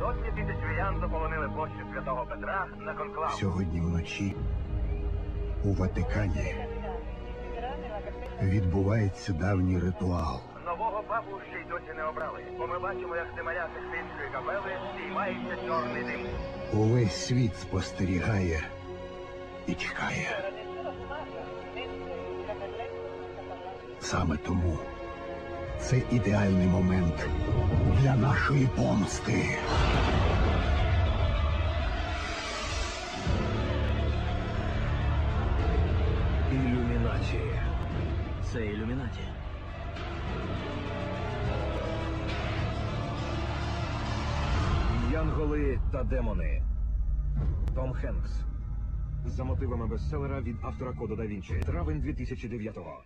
Сотні тисяч віян заполонили Святого Петра на конклав. Сьогодні вночі у Ватикані відбувається давній ритуал. Нового папу ще й досі не обрали, бо ми бачимо, як Семаря Сикстинської капели здіймається чорний дим. Увесь світ спостерігає і чекає. Саме тому це ідеальний момент для нашої помсти. Ілюмінаті. Це ілюмінаті. Янголи та демони. Том Хенкс. За мотивами бестселера від автора Кода да Вінчі. Травень 2009-го.